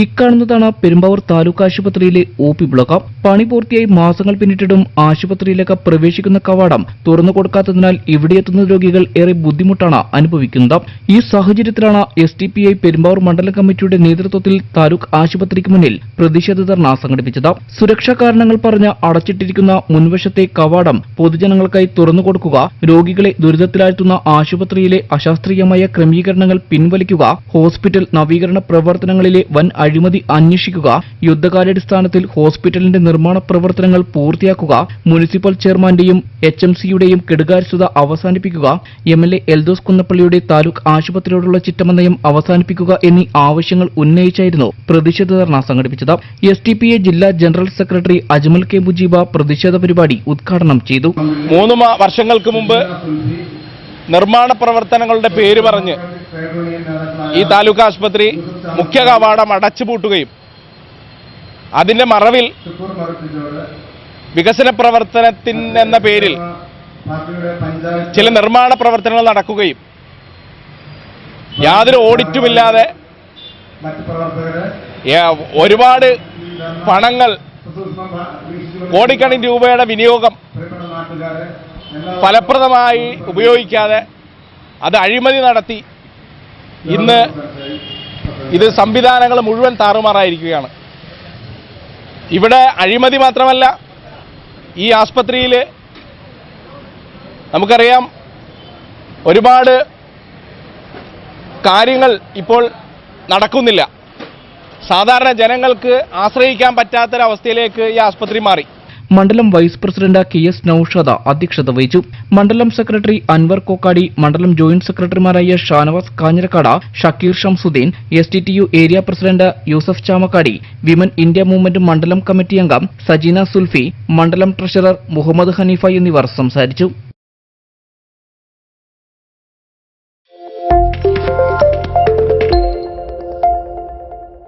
ഇക്കാണുന്നതാണ് പെരുമ്പാവൂർ താലൂക്ക് ആശുപത്രിയിലെ O P block പണി പൂർത്തിയായി മാസങ്ങൾ പിന്നിട്ടിട്ടും ആശുപത്രിയിലേക്ക് പ്രവേശിക്കുന്ന കവാടം തുറന്നു കൊടുക്കാത്തതിനാൽ ഇവിടെ എത്തുന്ന രോഗികൾ ഏറെ ബുദ്ധിമുട്ടാണ് അനുഭവിക്കുന്നത്. ഈ സാഹചര്യത്തിലാണ് S T P I Perumbavoor മണ്ഡലം കമ്മിറ്റിയുടെ നേതൃത്വത്തിൽ താലൂക്ക് ആശുപത്രിക്ക് മുന്നിൽ പ്രതിഷേധ ധർണ സംഘടിപ്പിച്ചത്. സുരക്ഷാ കാരണങ്ങൾ പറഞ്ഞ് അടച്ചിട്ടിരിക്കുന്ന മുൻവശത്തെ കവാടം പൊതുജനങ്ങൾക്കായി തുറന്നു കൊടുക്കുക രോഗികളെ ദുരിതത്തിലാഴ്ത്തുന്ന ആശുപത്രിയിലെ അശാസ്ത്രീയമായ ക്രമീകരണങ്ങൾ പിൻവലിക്കുക ഹോസ്പിറ്റൽ നവീകരണ പ്രവർത്തനങ്ങളിലെ വൻ അഴിമതി അന്വേഷിക്കുക യുദ്ധകാലാടിസ്ഥാനത്തിൽ ഹോസ്പിറ്റലിന്റെ നിർമ്മാണ പ്രവർത്തനങ്ങൾ പൂർത്തിയാക്കുക മുനിസിപ്പൽ ചെയർമാന്റെയും എച്ച് എം സിയുടെയും കെടുകാര്യസ്ഥത അവസാനിപ്പിക്കുക എം എൽ എ എൽദോസ് കുന്നപ്പള്ളിയുടെ താലൂക്ക് ആശുപത്രിയോടുള്ള ചിറ്റമനയം അവസാനിപ്പിക്കുക എന്നീ ആവശ്യങ്ങൾ ഉന്നയിച്ചായിരുന്നു പ്രതിഷേധ ധർണ സംഘടിപ്പിച്ചത്. എസ് ടി പി എ ജില്ലാ general secretary Ajmal K Mujeeb പ്രതിഷേധ പരിപാടി ഉദ്ഘാടനം ചെയ്തു. മൂന്ന് വർഷങ്ങൾക്ക് മുമ്പ് നിർമ്മാണ പ്രവർത്തനങ്ങളുടെ പേര് പറഞ്ഞ് ഈ താലൂക്ക് ആശുപത്രി മുഖ്യ കവാടം അടച്ചുപൂട്ടുകയും അതിന്റെ മറവിൽ വികസന പ്രവർത്തനത്തിന് എന്ന പേരിൽ ചില നിർമ്മാണ പ്രവർത്തനങ്ങൾ നടക്കുകയും യാതൊരു ഓഡിറ്റുമില്ലാതെ ഒരുപാട് പണങ്ങൾ കോടിക്കണക്കിന് രൂപയുടെ വിനിയോഗം ഫലപ്രദമായി ഉപയോഗിക്കാതെ അത് അഴിമതി നടത്തി ഇന്ന് ഇത് സംവിധാനങ്ങൾ മുഴുവൻ താറുമാറായിരിക്കുകയാണ്. ഇവിടെ അഴിമതി മാത്രമല്ല ഈ ആസ്പത്രിയിൽ നമുക്കറിയാം ഒരുപാട് കാര്യങ്ങൾ ഇപ്പോൾ നടക്കുന്നില്ല. സാധാരണ ജനങ്ങൾക്ക് ആശ്രയിക്കാൻ പറ്റാത്തൊരവസ്ഥയിലേക്ക് ഈ ആസ്പത്രി മാറി. മണ്ഡലം vice president K S Noushad അധ്യക്ഷത വഹിച്ചു. മണ്ഡലം സെക്രട്ടറി അൻവർ കോക്കാടി മണ്ഡലം ജോയിന്റ് സെക്രട്ടറിമാരായ Shanavas Kanjirakkad Shakeer Shamsuddeen S T T U area president Yusuf Chamakkadi women India movement മണ്ഡലം കമ്മിറ്റി അംഗം സജീന സുൽഫി മണ്ഡലം ട്രഷറർ മുഹമ്മദ് ഹനീഫ എന്നിവർ സംസാരിച്ചു.